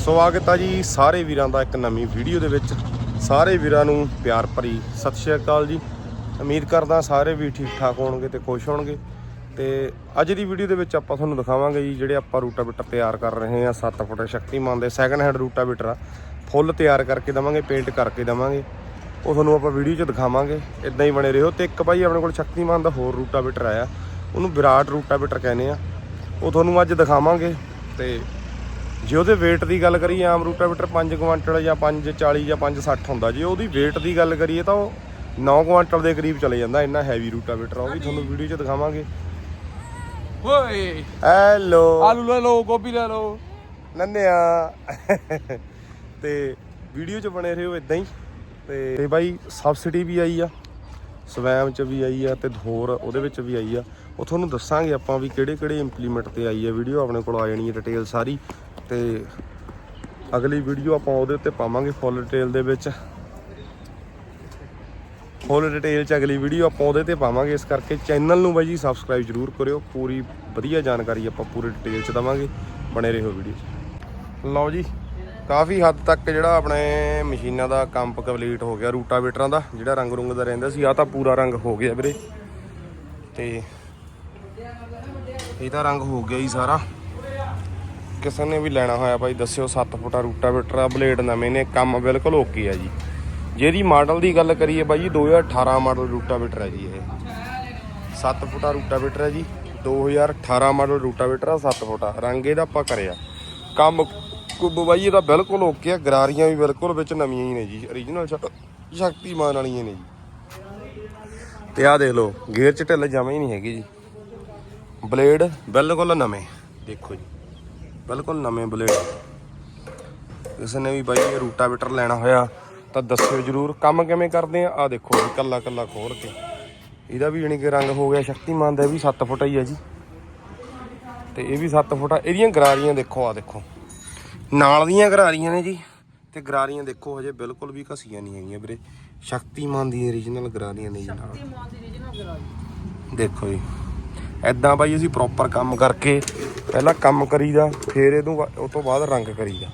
ਸਵਾਗਤ ਆ ਜੀ ਸਾਰੇ ਵੀਰਾਂ ਦਾ ਇੱਕ ਨਵੀਂ ਵੀਡੀਓ ਦੇ ਵਿੱਚ। ਸਾਰੇ ਵੀਰਾਂ ਨੂੰ ਪਿਆਰ ਭਰੀ ਸਤਿ ਸ਼੍ਰੀ ਅਕਾਲ ਜੀ। ਉਮੀਦ ਕਰਦਾ ਸਾਰੇ ਵੀ ਠੀਕ ਠਾਕ ਹੋਣਗੇ ਤੇ ਖੁਸ਼ ਹੋਣਗੇ। ਤੇ ਅੱਜ ਦੀ ਵੀਡੀਓ ਦੇ ਵਿੱਚ ਆਪਾਂ ਤੁਹਾਨੂੰ ਦਿਖਾਵਾਂਗੇ ਜੀ ਜਿਹੜੇ ਆਪਾਂ ਰੂਟਾਵੀਟਰ ਤਿਆਰ ਕਰ ਰਹੇ ਹਾਂ 7 ਫੁੱਟ ਸ਼ਕਤੀਮਾਨ ਦੇ ਸੈਕੰਡ ਹੈਂਡ ਰੂਟਾਵੀਟਰ ਆ। ਫੁੱਲ ਤਿਆਰ ਕਰਕੇ ਦਵਾਂਗੇ ਪੇਂਟ ਕਰਕੇ ਦਵਾਂਗੇ। ਉਹ ਤੁਹਾਨੂੰ ਆਪਾਂ ਵੀਡੀਓ 'ਚ ਦਿਖਾਵਾਂਗੇ। ਇਦਾਂ ਹੀ ਬਣੇ ਰਹੋ ਤੇ ਇੱਕ ਭਾਈ ਆਪਣੇ ਕੋਲ ਸ਼ਕਤੀਮਾਨ ਦਾ ਹੋਰ ਰੂਟਾਵੀਟਰ ਆਇਆ। ਉਹਨੂੰ ਵਿਰਾਟ ਰੂਟਾਵੀਟਰ ਕਹਿੰਦੇ ਆ। ਉਹ ਤੁਹਾਨੂੰ ਅੱਜ ਦਿਖਾਵਾਂਗੇ ਤੇ ਜੇ ਉਹਦੇ weight ਦੀ ਗੱਲ ਕਰੀਏ ਆਮ ਰੂਟਾਵੀਟਰ 5 ਕੁਆਂਟਲ ਜਾਂ 540 ਜਾਂ 560 ਹੁੰਦਾ। ਜੇ ਉਹਦੀ weight ਦੀ ਗੱਲ ਕਰੀਏ ਤਾਂ ਉਹ 9 ਕੁਆਂਟਲ ਦੇ ਕਰੀਬ ਚਲੇ ਜਾਂਦਾ ਇੰਨਾ ਹੈਵੀ ਰੂਟਾਵੀਟਰ ਉਹ ਵੀ ਤੁਹਾਨੂੰ ਵੀਡੀਓ 'ਚ ਦਿਖਾਵਾਂਗੇ। ਓਏ। ਹੈਲੋ ਆਲੂ ਲੈ ਲਓ ਗੋਭੀ ਲੈ ਲਓ। ਨੰਨਿਆ। ਤੇ ਵੀਡੀਓ 'ਚ ਬਣੇ ਰਹੋ ਇਦਾਂ ਹੀ। ਤੇ ਤੇ ਬਾਈ ਸਬਸਿਡੀ ਵੀ ਆਈ ਆ ਸਵੈਮ 'ਚ ਵੀ ਆਈ ਆ ਤੇ ਹੋਰ ਉਹਦੇ ਵਿੱਚ ਵੀ ਆਈ ਆ। ਉਹ ਤੁਹਾਨੂੰ ਦੱਸਾਂਗੇ ਆਪਾਂ ਵੀ ਕਿਹੜੇ ਕਿਹੜੇ ਇੰਪਲੀਮੈਂਟ ਤੇ ਆਈ ਆ ਵੀਡੀਓ ਆਪਣੇ ਕੋਲ ਆ ਜਾਣੀ ਹੈ ਡਿਟੇਲ ਸਾਰੀ। ਤੇ ਅਗਲੀ ਵੀਡੀਓ ਆਪਾਂ ਉਹਦੇ ਉੱਤੇ ਪਾਵਾਂਗੇ ਫੁੱਲ ਡਿਟੇਲ ਦੇ ਵਿੱਚ। ਫੁੱਲ ਡਿਟੇਲ ਚ ਅਗਲੀ ਵੀਡੀਓ ਆਪਾਂ ਉਹਦੇ ਤੇ ਪਾਵਾਂਗੇ, ਇਸ ਕਰਕੇ ਚੈਨਲ ਨੂੰ ਬਾਈ ਜੀ ਸਬਸਕ੍ਰਾਈਬ ਜਰੂਰ ਕਰਿਓ। ਪੂਰੀ ਵਧੀਆ ਜਾਣਕਾਰੀ ਆਪਾਂ ਪੂਰੀ ਡਿਟੇਲ ਚ ਦਵਾਂਗੇ ਬਣੇ ਰਹੋ ਵੀਡੀਓ 'ਚ। ਲਓ ਜੀ, ਕਾਫੀ ਹੱਦ ਤੱਕ ਜਿਹੜਾ ਆਪਣੇ ਮਸ਼ੀਨਾਂ ਦਾ ਕੰਮ ਕੰਪਲੀਟ ਹੋ ਗਿਆ, ਰੂਟਾਵੇਟਰਾਂ ਦਾ, ਜਿਹੜਾ ਰੰਗ ਰੁੰਗ ਦਾ ਰਹਿੰਦਾ ਸੀ ਆ ਤਾਂ ਪੂਰਾ ਰੰਗ ਹੋ ਗਿਆ ਵੀਰੇ। ਤੇ ਇਹਦਾ ਰੰਗ ਹੋ ਗਿਆ ਜੀ ਸਾਰਾ। ਕਿਸੇ ਨੇ ਵੀ ਲੈਣਾ ਹੋਇਆ ਭਾਈ, ਦੱਸਿਓ 7 ਫੁੱਟਾ ਰੂਟਾਵੇਟਰ ਆ, ਬਲੇਡ ਨਵੇਂ ਨੇ, ਕੰਮ ਬਿਲਕੁਲ ਓਕੇ ਆ ਜੀ। ਜਿਹਦੀ ਮਾਡਲ ਦੀ ਗੱਲ ਕਰੀਏ ਬਾਈ ਜੀ 2018 ਮਾਡਲ ਰੂਟਾਵੇਟਰ ਹੈ ਜੀ ਇਹ। 7 ਫੁੱਟਾ ਰੂਟਾਵੇਟਰ ਹੈ ਜੀ 2018 ਮਾਡਲ ਰੂਟਾਵੇਟਰ ਆ 7 ਫੁੱਟਾ। ਰੰਗ ਇਹਦਾ ਆਪਾਂ ਕਰਿਆ। ਕੰਮ ਕੁੱਬ ਬਾਈ ਇਹਦਾ ਬਿਲਕੁਲ ਓਕੇ ਆ, ਗਰਾਰੀਆਂ ਵੀ ਬਿਲਕੁਲ ਵਿੱਚ ਨਵੀਆਂ ਹੀ ਨੇ ਜੀ origignal ਸ਼ਕਤੀਮਾਨ ਵਾਲੀਆਂ ਨੇ ਜੀ। ਤੇ ਆਹ ਦੇਖ ਲਓ, ਗੇਅਰ ਚ ਢਿੱਲ ਜਮਾ ਹੀ ਨਹੀਂ ਹੈਗੀ ਜੀ। ਬਲੇਡ ਬਿਲਕੁਲ ਨਵੇਂ, ਦੇਖੋ ਜੀ। ਬਿਲਕੁਲ ਨਵੇਂ ਬਲੇਡ। ਕਿਸੇ ਨੇ ਵੀ ਬਾਈ ਇਹ ਰੂਟਾਵੇਟਰ ਲੈਣਾ ਹੋਇਆ ਤਾਂ ਦੱਸਿਓ ਜਰੂਰ ਕੰਮ ਕਿਵੇਂ ਕਰਦੇ ਆ? ਆ ਦੇਖੋ ਜੀ ਕੱਲਾ ਕੱਲਾ ਖੋਲ ਕੇ। ਇਹਦਾ ਵੀ ਜਾਣੀ ਕਿ ਰੰਗ ਹੋ ਗਿਆ ਸ਼ਕਤੀਮਾਨ ਦਾ ਵੀ 7 ਫੁੱਟ ਹੀ ਆ ਜੀ। ਤੇ ਇਹ ਵੀ 7 ਫੁੱਟ ਆ। ਇਹਦੀਆਂ ਗਰਾਰੀਆਂ ਦੇਖੋ ਆ ਦੇਖੋ। ਨਾਲ ਦੀਆਂ ਗਰਾਰੀਆਂ ਨੇ ਜੀ। ਤੇ ਗਰਾਰੀਆਂ ਦੇਖੋ ਹਜੇ ਬਿਲਕੁਲ ਵੀ ਘਸੀਆਂ ਨਹੀਂ ਹੈਗੀਆਂ ਵੀਰੇ। ਸ਼ਕਤੀਮਾਨ ਦੀ origignal ਗਰਾਰੀਆਂ ਨੇ ਜੀ ਨਾਲ। ਦੇਖੋ ਜੀ। ਐਦਾਂ ਬਾਈ ਅਸੀਂ ਪ੍ਰੋਪਰ ਕੰਮ ਕਰਕੇ ਪਹਿਲਾਂ ਕੰਮ ਕਰੀਦਾ ਫਿਰ ਇਹਨੂੰ ਉਹ ਤੋਂ ਬਾਅਦ ਰੰਗ ਕਰੀਦਾ।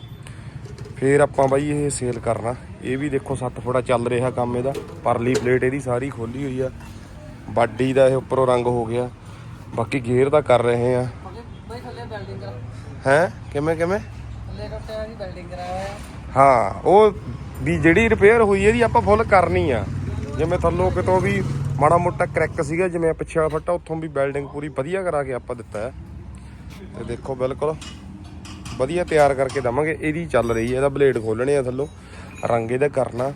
ਫਿਰ ਆਪਾਂ ਬਾਈ ਇਹ ਸੇਲ ਕਰਨਾ। ਇਹ ਵੀ ਦੇਖੋ 7 ਫੁੱਟਾ ਚੱਲ ਰਿਹਾ ਕੰਮ ਇਹਦਾ। ਪਰਲੀ ਪਲੇਟ ਇਹਦੀ ਸਾਰੀ ਖੋਲੀ ਹੋਈ ਆ। ਬਾਡੀ ਦਾ ਇਹ ਉੱਪਰੋਂ ਰੰਗ ਹੋ ਗਿਆ। ਬਾਕੀ ਗੇਅਰ ਦਾ ਕਰ ਰਹੇ ਆ। ਬਈ ਥੱਲੇ ਬਿਲਡਿੰਗ ਕਰਾ ਹੈ? ਕਿਵੇਂ ਕਿਵੇਂ? ਹਾਂ ਉਹ ਵੀ ਜਿਹੜੀ ਰਿਪੇਅਰ ਹੋਈ ਇਹਦੀ ਆਪਾਂ ਫੁੱਲ ਕਰਨੀ ਆ। ਜਿਵੇਂ ਥੱਲੋਂ ਕਿਤੋਂ ਵੀ ਮਾੜਾ ਮੋਟਾ ਕਰੈਕ ਸੀਗਾ, ਜਿਵੇਂ ਪਿੱਛੇ ਵਾਲਾ ਫੱਟਾ, ਉੱਥੋਂ ਵੀ ਬਿਲਡਿੰਗ ਪੂਰੀ ਵਧੀਆ ਕਰਾ ਕੇ ਆਪਾਂ ਦਿੱਤਾ ਹੈ। ਤੇ ਦੇਖੋ ਬਿਲਕੁਲ ਵਧੀਆ ਤਿਆਰ ਕਰਕੇ ਦਵਾਂਗੇ, ਇਹਦੀ ਚੱਲ ਰਹੀ ਹੈ, ਇਹਦਾ ਬਲੇਡ ਖੋਲਣੇ ਆ ਥੱਲੋਂ, ਰੰਗ ਇਹਦਾ ਕਰਨਾ।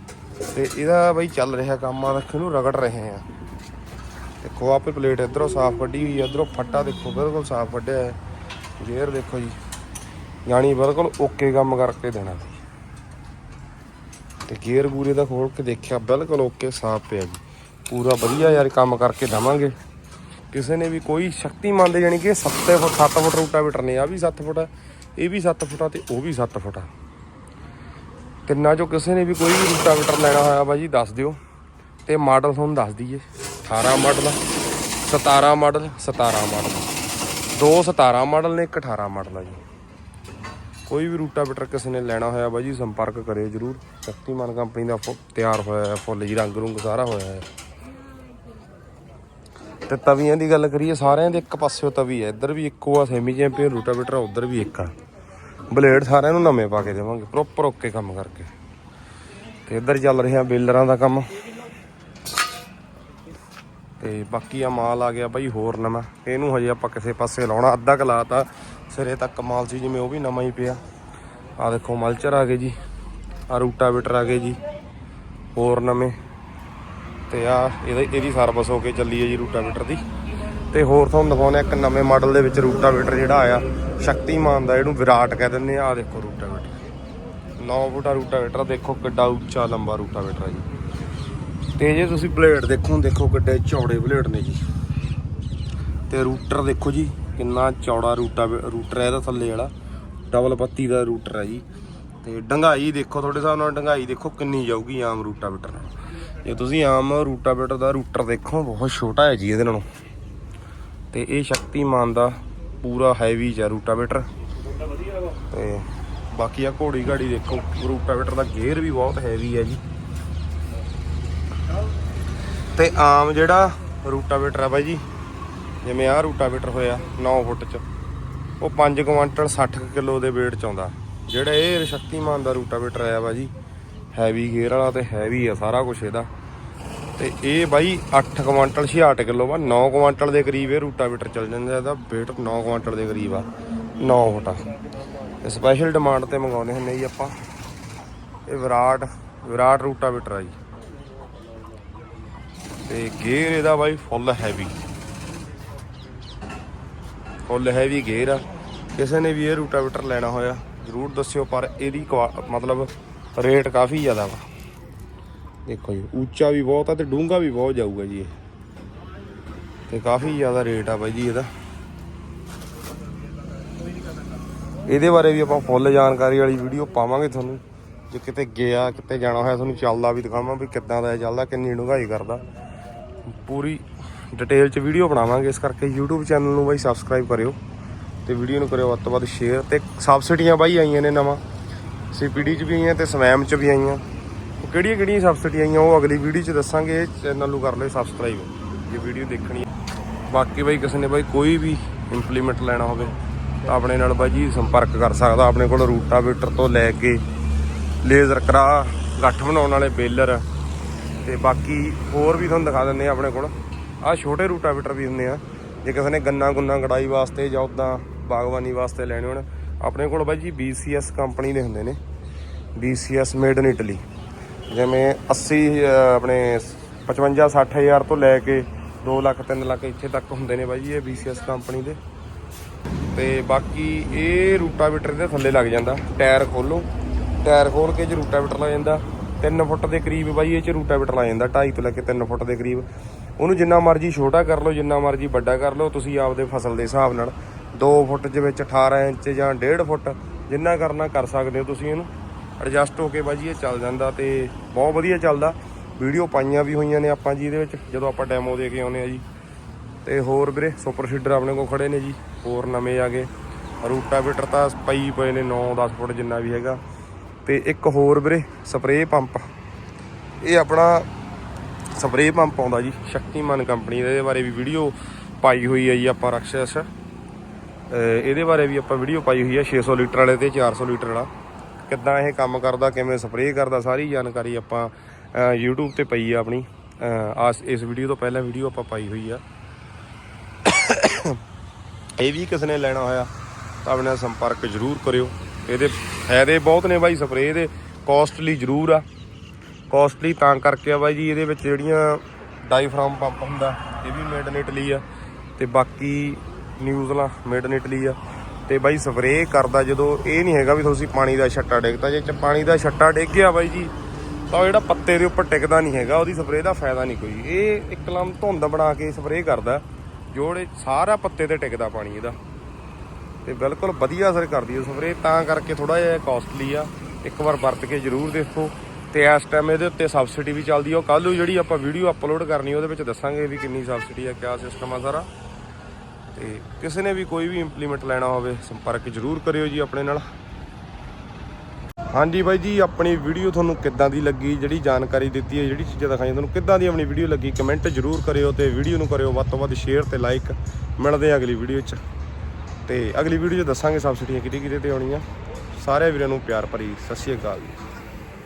ਤੇ ਇਹਦਾ ਬਈ ਚੱਲ ਰਿਹਾ ਕੰਮ ਆ ਰੱਖ ਨੂੰ ਰਗੜ ਰਹੇ ਆ। ਦੇਖੋ ਆਪੇ ਪਲੇਟ ਇਧਰੋਂ ਸਾਫ਼ ਕੱਢੀ ਹੋਈ ਹੈ, ਇਧਰੋਂ ਫੱਟਾ ਦੇਖੋ ਬਿਲਕੁਲ ਸਾਫ਼ ਕੱਢਿਆ ਹੈ। ਗੇਅਰ ਦੇਖੋ ਜੀ, ਯਾਨੀ ਬਿਲਕੁਲ ਓਕੇ ਕੰਮ ਕਰਕੇ ਦੇਣਾ। ਤੇ ਗੇਅਰ ਗੂਰੇ ਦਾ ਖੋਲ ਕੇ ਦੇਖਿਆ, ਬਿਲਕੁਲ ਓਕੇ ਸਾਫ਼ ਪਿਆ ਜੀ। ਪੂਰਾ ਵਧੀਆ ਯਾਰ ਕੰਮ ਕਰਕੇ ਦਵਾਂਗੇ। ਕਿਸੇ ਨੇ ਵੀ ਕੋਈ ਸ਼ਕਤੀਮਾਨ ਦੇ ਯਾਨੀ ਕਿ 7 ਫੁੱਟ 7 ਫੁੱਟ ਰੂਟਾਵੇਟਰ ਨੇ ਆ ਵੀ 7 ਫੁੱਟ ਆ, ਇਹ ਵੀ 7 ਫੁੱਟ ਆ ਤੇ ਉਹ ਵੀ 7 ਫੁੱਟ। ਆ। ਤਿੰਨਾਂ ਚੋਂ ਕਿਸੇ ਨੇ ਵੀ ਕੋਈ ਵੀ ਰੂਟਾਵੇਟਰ ਲੈਣਾ ਹੋਇਆ ਬਾਜੀ ਦੱਸ ਦਿਓ। ਤੇ ਮਾਡਲ ਤੁਹਾਨੂੰ ਦੱਸ ਦਈਏ। 18 ਮਾਡਲ 17 ਮਾਡਲ 17 ਮਾਡਲ। ਦੋ 17 ਮਾਡਲ ਨੇ ਇੱਕ 18 ਮਾਡਲ ਆ ਜੀ। ਕੋਈ ਵੀ ਰੂਟਾਵੇਟਰ ਕਿਸੇ ਨੇ ਲੈਣਾ ਹੋਇਆ ਬਾਜੀ ਸੰਪਰਕ ਕਰਿਓ ਜਰੂਰ। ਸ਼ਕਤੀਮਾਨ ਕੰਪਨੀ ਦਾ ਫੁ- ਤਿਆਰ ਹੋਇਆ ਹੈ ਫੁੱਲ ਜੀ ਰੰਗ ਰੁੰਗ ਸਾਰਾ ਹੋਇਆ ਹੈ। ਤੇ ਤਵੀਆਂ ਦੀ ਗੱਲ ਕਰੀਏ, ਸਾਰਿਆਂ ਦੇ ਇੱਕ ਪਾਸਿਓ ਤਵੀ ਹੈ ਇੱਧਰ ਵੀ ਇੱਕੋ ਆ ਸੈਮੀ ਚੈਂਪੀਅਨ ਰੂਟਾਵੇਟਰ ਉੱਧਰ ਵੀ ਇੱਕ ਆ। ਬਲੇਡ ਸਾਰਿਆਂ ਨੂੰ ਨਵੇਂ ਪਾ ਕੇ ਦੇਵਾਂਗੇ ਪ੍ਰੋਪਰ ਓਕੇ ਕੰਮ ਕਰਕੇ। ਤੇ ਇੱਧਰ ਚੱਲ ਰਿਹਾ ਬੇਲਰਾਂ ਦਾ ਕੰਮ। ਤੇ ਬਾਕੀ ਆ ਮਾਲ ਆ ਗਿਆ ਬਾਈ ਹੋਰ ਨਵਾਂ, ਇਹਨੂੰ ਹਜੇ ਆਪਾਂ ਕਿਸੇ ਪਾਸੇ ਲਾਉਣਾ, ਅੱਧਾ ਕੁ ਲਾਤਾ, ਸਿਰੇ ਤੱਕ ਮਾਲ ਸੀ ਜਿਵੇਂ ਉਹ ਵੀ ਨਵਾਂ ਹੀ ਪਿਆ। ਆ ਦੇਖੋ, ਮਲਚਰ ਆ ਗਏ ਜੀ ਆ ਰੂਟਾਵੇਟਰ ਆ ਗਏ ਜੀ, ਹੋਰ ਨਵੇਂ। ਤੇ ਆ, ਇਹਦੀ ਇਹਦੀ ਸਰਵਿਸ ਹੋ ਕੇ ਚੱਲੀ ਹੈ ਜੀ ਰੂਟਾਵੇਟਰ ਦੀ। ਤੇ ਹੋਰ ਤੁਹਾਨੂੰ ਦਿਖਾਉਂਦੇ ਇੱਕ ਨਵੇਂ ਮਾਡਲ ਦੇ ਵਿੱਚ ਰੂਟਾਵੇਟਰ ਜਿਹੜਾ ਆਇਆ। ਸ਼ਕਤੀਮਾਨ ਦਾ, ਇਹਨੂੰ ਵਿਰਾਟ ਕਹਿ ਦਿੰਦੇ ਆ ਆਹ ਦੇਖੋ ਰੂਟਾਵੇਟਰ। 9 ਫੁੱਟਾ ਰੂਟਾਵੇਟਰ ਦੇਖੋ ਕਿੱਡਾ ਉੱਚਾ, ਲੰਬਾ ਰੂਟਾਵੇਟਰ ਹੈ ਜੀ। ਤੇ ਜੇ ਤੁਸੀਂ ਬਲੇਡ ਦੇਖੋ ਦੇਖੋ ਕਿੱਡੇ ਚੌੜੇ ਬਲੇਡ ਨੇ ਜੀ। ਤੇ ਰੂਟਰ ਦੇਖੋ ਜੀ, ਕਿੰਨਾ ਚੌੜਾ ਰੂਟਾ ਰੂਟਰ ਹੈ ਇਹਦਾ ਥੱਲੇ ਵਾਲਾ। ਡਬਲ ਪੱਤੀ ਦਾ ਰੂਟਰ ਹੈ ਜੀ। ਤੇ ਡੰਗਾਈ ਦੇਖੋ, ਤੁਹਾਡੇ ਹਿਸਾਬ ਨਾਲ ਡੰਗਾਈ ਦੇਖੋ, ਕਿੰਨੀ ਜਾਊਗੀ ਆਮ ਰੂਟਾਵੇਟਰ ਨਾਲ। ਜੇ ਤੁਸੀਂ ਆਮ ਰੂਟਾਵੇਟਰ ਦਾ ਰੂਟਰ ਦੇਖੋ, ਬਹੁਤ ਛੋਟਾ ਹੈ ਜੀ ਇਹਦੇ ਨਾਲੋਂ। ਤੇ ਇਹ ਸ਼ਕਤੀਮਾਨ ਦਾ ਪੂਰਾ ਹੈਵੀ ਜਿਹਾ ਰੂਟਾਵੇਟਰ। ਤੇ ਬਾਕੀ ਆ ਘੋੜੀ ਘਾੜੀ ਦੇਖੋ, ਰੂਟਾਵੇਟਰ ਦਾ ਗੇਅਰ ਵੀ ਬਹੁਤ ਹੈਵੀ ਹੈ ਜੀ। ਤੇ ਆਮ ਜਿਹੜਾ ਰੂਟਾਵੇਟਰ ਆ ਬਾਈ ਜੀ, ਜਿਵੇਂ ਆਹ ਰੂਟਾਵੇਟਰ ਹੋਇਆ 9 ਫੁੱਟ ਚ, ਉਹ 5 ਕੁਇੰਟਲ 60 ਕਿਲੋ ਦੇ weight ਚ ਆਉਂਦਾ। ਜਿਹੜਾ ਇਹ ਸ਼ਕਤੀਮਾਨ ਦਾ ਰੂਟਾਵੇਟਰ ਆਇਆ ਵਾ ਜੀ ਹੈਵੀ ਗੇਅਰ ਵਾਲਾ ਤੇ ਹੈਵੀ ਆ ਸਾਰਾ ਕੁਝ ਇਹਦਾ। ਤੇ ਇਹ ਬਾਈ 8 ਕੁਇੰਟਲ 66 ਕਿਲੋ ਵਾ 9 ਕੁਇੰਟਲ ਦੇ ਕਰੀਬ ਇਹ ਰੂਟਾਵੇਟਰ ਚੱਲ ਜਾਂਦਾ ਇਹਦਾ, weight 9 ਕੁਇੰਟਲ ਦੇ ਕਰੀਬ ਆ 9 ਫੁੱਟ ਆ। ਤੇ ਸਪੈਸ਼ਲ ਡਿਮਾਂਡ ਤੇ ਮੰਗਾਉਂਦੇ ਹੁੰਦੇ ਜੀ ਆਪਾਂ। ਇਹ ਵਿਰਾਟ ਵਿਰਾਟ ਰੂਟਾਵੇਟਰ ਆ ਜੀ। ਤੇ ਗੇਅਰ ਇਹਦਾ ਬਾਈ full heavy full heavy gear ਆ। ਕਿਸੇ ਨੇ ਵੀ ਇਹ ਰੂਟਾਵੇਟਰ ਲੈਣਾ ਹੋਇਆ, ਜ਼ਰੂਰ ਦੱਸਿਓ, ਪਰ ਇਹਦੀ ਕੁਆ- ਮਤਲਬ ਰੇਟ ਕਾਫੀ ਜ਼ਿਆਦਾ ਵਾ। ਦੇਖੋ ਜੀ, ਉੱਚਾ ਵੀ ਬਹੁਤ ਆ ਤੇ ਡੂੰਘਾ ਵੀ ਬਹੁਤ ਜਾਊਗਾ ਜੀ ਇਹ। ਤੇ ਕਾਫੀ ਜ਼ਿਆਦਾ ਰੇਟ ਆ ਬਾਈ ਜੀ ਇਹਦਾ। ਇਹਦੇ ਬਾਰੇ ਵੀ ਆਪਾਂ ਫੁੱਲ ਜਾਣਕਾਰੀ ਵਾਲੀ ਵੀਡੀਓ ਪਾਵਾਂਗੇ ਤੁਹਾਨੂੰ। ਜੇ ਕਿਤੇ ਗਿਆ, ਕਿਤੇ ਜਾਣਾ ਹੋਇਆ, ਤੁਹਾਨੂੰ ਚੱਲਦਾ ਵੀ ਦਿਖਾਵਾਂ ਵੀ ਕਿੱਦਾਂ ਦਾ ਚੱਲਦਾ, ਕਿੰਨੀ ਡੂੰਘਾਈ ਕਰਦਾ। ਪੂਰੀ ਡਿਟੇਲ ਚ ਵੀਡੀਓ ਬਣਾਵਾਂਗੇ, ਇਸ ਕਰਕੇ YouTube ਚੈਨਲ ਨੂੰ ਬਾਈ ਸਬਸਕ੍ਰਾਈਬ ਕਰਿਓ। ਤੇ ਵੀਡੀਓ ਨੂੰ ਕਰਿਓ ਵੱਧ ਤੋਂ ਵੱਧ ਸ਼ੇਅਰ ਤੇ ਸਬਸਿਡੀਆਂ ਬਾਈ ਆਈਆਂ ਨੇ ਨਵਾਂ। ਸੀਪੀਡੀ ਚ ਵੀ ਆਈਆਂ ਤੇ ਸਵੈਮ ਚ ਵੀ ਆਈਆਂ। ਕਿਹੜੀਆਂ ਕਿਹੜੀਆਂ ਸਬਸਿਡੀ ਆਈਆਂ, ਉਹ ਅਗਲੀ ਵੀਡੀਓ ਚ ਦੱਸਾਂਗੇ ਚੈਨਲ ਨੂੰ ਕਰ ਲਿਓ ਸਬਸਕ੍ਰਾਈਬ ਜੇ ਵੀਡੀਓ ਦੇਖਣੀ ਬਾਕੀ ਬਾਈ ਕਿਸੇ ਨੇ ਬਾਈ ਕੋਈ ਵੀ ਇੰਪਲੀਮੈਂਟ ਲੈਣਾ ਹੋਵੇ, ਤਾਂ ਆਪਣੇ ਨਾਲ ਬਾਈ ਜੀ ਸੰਪਰਕ ਕਰ ਸਕਦਾ। ਆਪਣੇ ਕੋਲ ਰੂਟਾਵੇਟਰ ਤੋਂ ਲੈ ਕੇ ਲੇਜ਼ਰ ਕਰਾ, ਗੱਠ ਬਣਾਉਣ ਵਾਲੇ ਬੇਲਰ, ਤੇ ਬਾਕੀ ਹੋਰ ਵੀ ਤੁਹਾਨੂੰ ਦਿਖਾ ਦਿੰਦੇ ਆ ਆਪਣੇ ਕੋਲ। ਆਹ ਛੋਟੇ ਰੂਟਾਵੇਟਰ ਵੀ ਹੁੰਦੇ ਆ। ਜੇ ਕਿਸੇ ਨੇ ਗੰਨਾ ਗੁੰਨਾ ਗੜਾਈ ਵਾਸਤੇ ਜਾਂ ਉਦਾਂ ਬਾਗਬਾਨੀ ਵਾਸਤੇ ਲੈਣੇ ਹੋਣ ਆਪਣੇ ਕੋਲ ਬਾਈ ਜੀ BCS ਕੰਪਨੀ ਦੇ ਹੁੰਦੇ ਨੇ। BCS ਮੇਡ ਇਨ ਇਟਲੀ ਜਿਵੇਂ 80 ਅਹ, ਆਪਣੇ 55 60000 ਤੋਂ ਲੈ ਕੇ 2 ਲੱਖ 3 ਲੱਖ ਇੱਥੇ ਤੱਕ ਹੁੰਦੇ ਨੇ ਬਾਈ ਜੀ ਇਹ BCS ਕੰਪਨੀ ਦੇ। ਤੇ ਬਾਕੀ ਇਹ ਰੂਟਾਵੇਟਰ ਦੇ ਥੱਲੇ ਲੱਗ ਜਾਂਦਾ ਟਾਇਰ ਖੋਲੋ। ਟਾਇਰ ਖੋਲ ਕੇ ਜੇ ਰੂਟਾਵੀਟਰ ਲੱਗ ਜਾਂਦਾ 3 ਫੁੱਟ ਦੇ ਕਰੀਬ ਬਾਈ ਇਹ ਚ ਰੂਟਾਵੇਟਰ ਲੱਗ ਜਾਂਦਾ 2.5 ਤੋਂ ਲੈ ਕੇ 3 ਫੁੱਟ ਦੇ ਕਰੀਬ। ਉਹਨੂੰ ਜਿੰਨਾ ਮਰਜ਼ੀ ਛੋਟਾ ਕਰ ਲਓ ਜਿੰਨਾ ਮਰਜ਼ੀ ਵੱਡਾ ਕਰ ਲਓ ਤੁਸੀਂ ਆਪਦੇ ਫਸਲ ਦੇ ਹਿਸਾਬ ਨਾਲ 2 ਫੁੱਟ ਦੇ ਵਿੱਚ 18 ਇੰਚ ਜਾਂ 1.5 ਫੁੱਟ ਜਿੰਨਾ ਕਰਨਾ ਕਰ ਸਕਦੇ ਹੋ ਤੁਸੀਂ ਇਹਨੂੰ। ਐਡਜਸਟ ਹੋ ਕੇ ਬਾਜੀ ਇਹ ਚੱਲ ਜਾਂਦਾ ਤੇ ਬਹੁਤ ਵਧੀਆ ਚੱਲਦਾ। ਵੀਡੀਓ ਪਾਈਆਂ ਵੀ ਹੋਈਆਂ ਨੇ ਆਪਾਂ ਜੀ ਇਹਦੇ ਵਿੱਚ, ਜਦੋਂ ਆਪਾਂ ਡੈਮੋ ਦੇ ਕੇ ਆਉਨੇ ਆ ਜੀ। ਤੇ ਹੋਰ ਵੀਰੇ ਸੁਪਰ ਸੀਡਰ ਆਪਣੇ ਕੋਲ ਖੜੇ ਨੇ ਜੀ। ਹੋਰ ਨਵੇਂ ਆ ਗਏ। ਰੂਟਾਵੇਟਰ ਤਾਂ ਪਈ ਪਏ ਨੇ 9-10 ਫੁੱਟ ਜਿੰਨਾ ਵੀ ਹੈਗਾ। ਤੇ ਇੱਕ ਹੋਰ ਵੀਰੇ ਸਪਰੇਅ ਪੰਪ ਇਹ ਆਪਣਾ ਸਪਰੇਅ ਪੰਪ ਆਉਂਦਾ ਜੀ, ਸ਼ਕਤੀਮਾਨ ਕੰਪਨੀ ਦਾ ਇਹਦੇ ਬਾਰੇ ਵੀ ਵੀਡੀਓ ਪਾਈ ਹੋਈ ਹੈ ਜੀ ਆਪਾਂ ਰਕਸ਼ਸ। ਇਹਦੇ ਬਾਰੇ ਵੀ ਆਪਾਂ ਵੀਡੀਓ ਪਾਈ ਹੋਈ ਹੈ 600 ਲੀਟਰ ਵਾਲੇ ਤੇ 400 ਲੀਟਰ ਵਾਲਾ। ਕਿੱਦਾਂ ਇਹ ਕੰਮ ਕਰਦਾ ਕਿਵੇਂ ਸਪਰੇਅ ਕਰਦਾ ਸਾਰੀ ਜਾਣਕਾਰੀ ਆਪਾਂ ਅ, YouTube ਤੇ ਪਈ ਆ ਆਪਣੀ। ਆਸ ਇਸ ਵੀਡੀਓ ਤੋਂ ਪਹਿਲਾਂ ਵੀਡੀਓ ਆਪਾਂ ਪਾਈ ਹੋਈ ਆ। ਇਹ ਵੀ ਕਿਸੇ ਨੇ ਲੈਣਾ ਹੋਇਆ ਤਾਂ ਆਪਣੇ ਨਾਲ ਸੰਪਰਕ ਜ਼ਰੂਰ ਕਰਿਓ। ਇਹਦੇ ਫਾਇਦੇ ਬਹੁਤ ਨੇ ਬਾਈ ਸਪਰੇਅ ਦੇ ਕਾਸਟਲੀ ਜ਼ਰੂਰ ਆ। ਕਾਸਟਲੀ ਤਾਂ ਕਰਕੇ ਆ ਬਾਈ ਜੀ ਇਹਦੇ ਵਿੱਚ ਜਿਹੜੀਆਂ ਡਾਈਫਰਾਮ ਪੰਪ ਹੁੰਦਾ ਇਹ ਵੀ ਮੇਡ ਇਨ ਇਟਲੀ ਆ। ਤੇ ਬਾਕੀ ਨਿਊਜ਼ਲਾ ਮੇਡ ਇਨ ਇਟਲੀ ਆ। ਤੇ ਬਾਈ ਸਪਰੇਅ ਕਰਦਾ ਜਦੋਂ, ਇਹ ਨਹੀਂ ਹੈਗਾ ਵੀ ਤੁਸੀਂ ਪਾਣੀ ਦਾ ਛੱਟਾ ਡੇਗਦਾ। ਜੇ ਪਾਣੀ ਦਾ ਛੱਟਾ ਡਿੱਗ ਗਿਆ ਬਾਈ ਜੀ, ਤਾਂ ਉਹ ਜਿਹੜਾ ਪੱਤੇ ਦੇ ਉੱਪਰ ਟਿਕਦਾ ਨਹੀਂ ਹੈਗਾ, ਉਹਦੀ ਸਪਰੇਅ ਦਾ ਫਾਇਦਾ ਨਹੀਂ ਕੋਈ। ਇਹ ਇੱਕਲਮ ਧੁੰਦ ਬਣਾ ਕੇ ਸਪਰੇਅ ਕਰਦਾ ਜੋੜੇ ਸਾਰਾ ਪੱਤੇ ਤੇ ਟਿਕਦਾ ਪਾਣੀ ਇਹਦਾ। ਤੇ ਬਿਲਕੁਲ ਵਧੀਆ ਅਸਰ ਕਰਦੀ ਹੈ ਸਪਰੇਅ ਤਾਂ ਕਰਕੇ ਥੋੜਾ ਜਿਹਾ ਕਾਸਟਲੀ ਆ। ਇੱਕ ਵਾਰ ਵਰਤ ਕੇ ਜ਼ਰੂਰ ਦੇਖੋ। ਤੇ ਇਸ ਟਾਈਮ ਇਹਦੇ ਉੱਤੇ ਸਬਸਿਡੀ ਵੀ ਚੱਲਦੀ ਆ। ਉਹ ਕੱਲ੍ਹ ਨੂੰ ਜਿਹੜੀ ਆਪਾਂ ਵੀਡੀਓ ਅਪਲੋਡ ਕਰਨੀ, ਉਹਦੇ ਵਿੱਚ ਦੱਸਾਂਗੇ ਵੀ ਕਿੰਨੀ ਸਬਸਿਡੀ ਆ, ਕਿਆ ਸਿਸਟਮ ਆ ਸਾਰਾ। ਤੇ ਕਿਸੇ ਨੇ ਵੀ ਕੋਈ ਵੀ ਇੰਪਲੀਮੈਂਟ ਲੈਣਾ ਹੋਵੇ, ਸੰਪਰਕ ਜ਼ਰੂਰ ਕਰਿਓ ਜੀ ਆਪਣੇ ਨਾਲ। ਹਾਂਜੀ ਬਾਈ ਜੀ, ਆਪਣੀ ਵੀਡੀਓ ਤੁਹਾਨੂੰ ਕਿੱਦਾਂ ਦੀ ਲੱਗੀ, ਜਿਹੜੀ ਜਾਣਕਾਰੀ ਦਿੱਤੀ ਹੈ, ਜਿਹੜੀ ਚੀਜ਼ਾਂ ਦਿਖਾਈਆਂ, ਤੁਹਾਨੂੰ ਕਿੱਦਾਂ ਦੀ ਆਪਣੀ ਵੀਡੀਓ ਲੱਗੀ ਕਮੈਂਟ ਜ਼ਰੂਰ ਕਰਿਓ ਤੇ ਵੀਡੀਓ ਨੂੰ ਕਰਿਓ ਵੱਧ ਤੋਂ ਵੱਧ ਸ਼ੇਅਰ ਤੇ ਲਾਈਕ ਮਿਲਦੇ ਆ ਅਗਲੀ ਵੀਡੀਓ 'ਚ। ਤੇ ਅਗਲੀ ਵੀਡੀਓ 'ਚ ਦੱਸਾਂਗੇ ਸਬਸਿਡੀਆਂ ਕਿਹਦੇ ਕਿਹਦੇ ਤੇ ਆਉਣੀਆਂ। ਸਾਰੇ ਵੀਰਾਂ ਨੂੰ ਪਿਆਰ ਭਰੀ ਸਤਿ ਸ਼੍ਰੀ ਅਕਾਲ ਜੀ।